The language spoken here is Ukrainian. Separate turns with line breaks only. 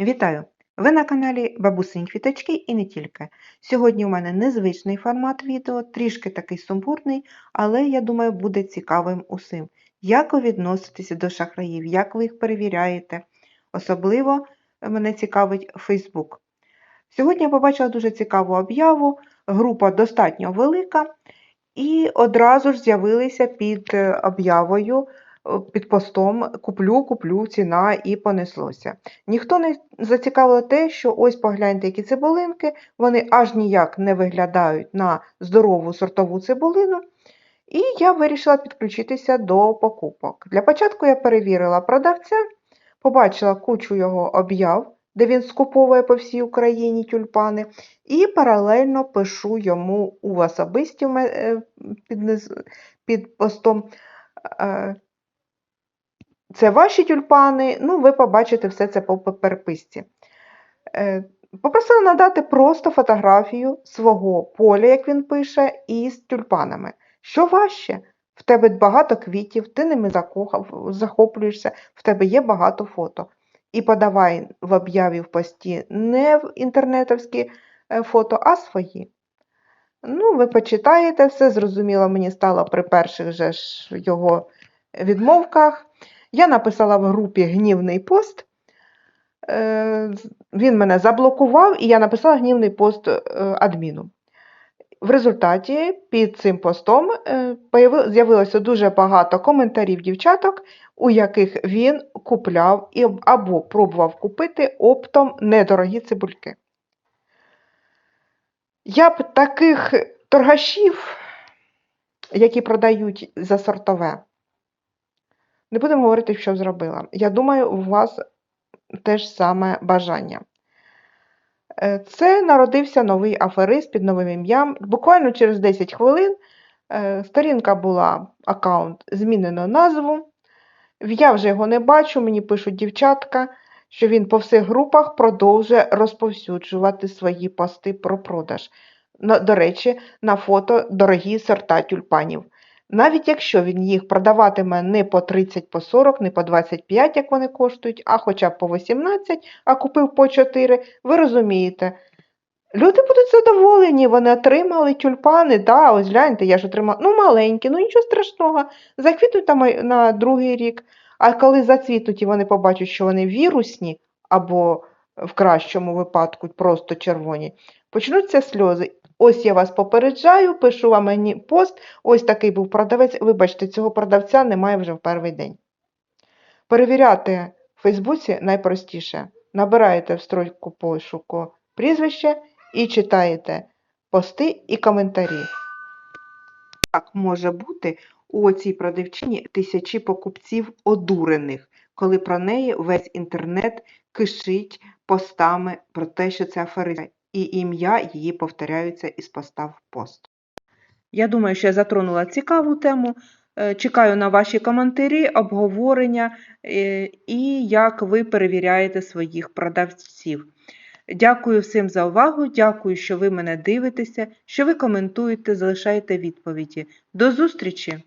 Вітаю! Ви на каналі Бабусині Квіточки і не тільки. Сьогодні у мене незвичний формат відео, трішки такий сумбурний, але я думаю, буде цікавим усім. Як ви відноситеся до шахраїв, як ви їх перевіряєте? Особливо мене цікавить Фейсбук. Сьогодні я побачила дуже цікаву об'яву, група достатньо велика, і одразу ж з'явилися під е, об'явою, під постом куплю, куплю, ціна і понеслося. Ніхто не зацікавило те, що ось погляньте, які цибулинки, вони аж ніяк не виглядають на здорову сортову цибулину. І я вирішила підключитися до покупок. Для початку я перевірила продавця, побачила кучу його об'яв, де він скуповує по всій Україні тюльпани, і паралельно пишу йому у особисті е, під, під постом. Це ваші тюльпани, ну ви побачите все це по переписці. Е, Попросила надати просто фотографію свого поля, як він пише, із тюльпанами. Що важче? В тебе багато квітів, ти ними захоплюєшся, в тебе є багато фото. І подавай в об'яві в пості не в інтернетовські е, фото, а свої. Ну, ви почитаєте все, зрозуміло, мені стало при перших же ж його відмовках. Я написала в групі гнівний пост. Е, Він мене заблокував, і я написала гнівний пост е, адміну. В результаті під цим постом е, з'явилося дуже багато коментарів дівчаток, у яких він купляв або пробував купити оптом недорогі цибульки. Я б таких торгашів, які продають за сортове, не будемо говорити, що зробила. Я думаю, у вас те ж саме бажання. Е, Це народився новий аферист під новим ім'ям. Буквально через 10 хвилин е, сторінка була аккаунт, змінено назву. Я вже його не бачу, мені пишуть дівчатка, що він по всіх групах продовжує розповсюджувати свої пости про продаж. До речі, на фото дорогі сорта тюльпанів. Навіть якщо він їх продаватиме не по 30, по 40, не по 25, як вони коштують, а хоча б по 18, а купив по 4, ви розумієте. Люди будуть задоволені, вони отримали тюльпани, да, ось гляньте, я ж отримала, ну маленькі, ну нічого страшного, заквітнуть там на другий рік, а коли зацвітуть і вони побачать, що вони вірусні, або в кращому випадку просто червоні, почнуться сльози. Ось я вас попереджаю, пишу вам мені пост, ось такий був продавець, вибачте, цього продавця немає вже в перший день. Перевіряти в Фейсбуці найпростіше. Набираєте в стройку пошуку прізвище і читаєте пости і коментарі. Так може бути у цій продавчині тисячі покупців одурених, коли про неї весь інтернет кишить постами про те, що це аферистка, і ім'я її повторяються із поста в пост. Я думаю, що я затронула цікаву тему. Е, Чекаю на ваші коментарі, обговорення і як ви перевіряєте своїх продавців. Дякую всім за увагу. Дякую, що ви мене дивитеся, що ви коментуєте, залишаєте відповіді. До зустрічі!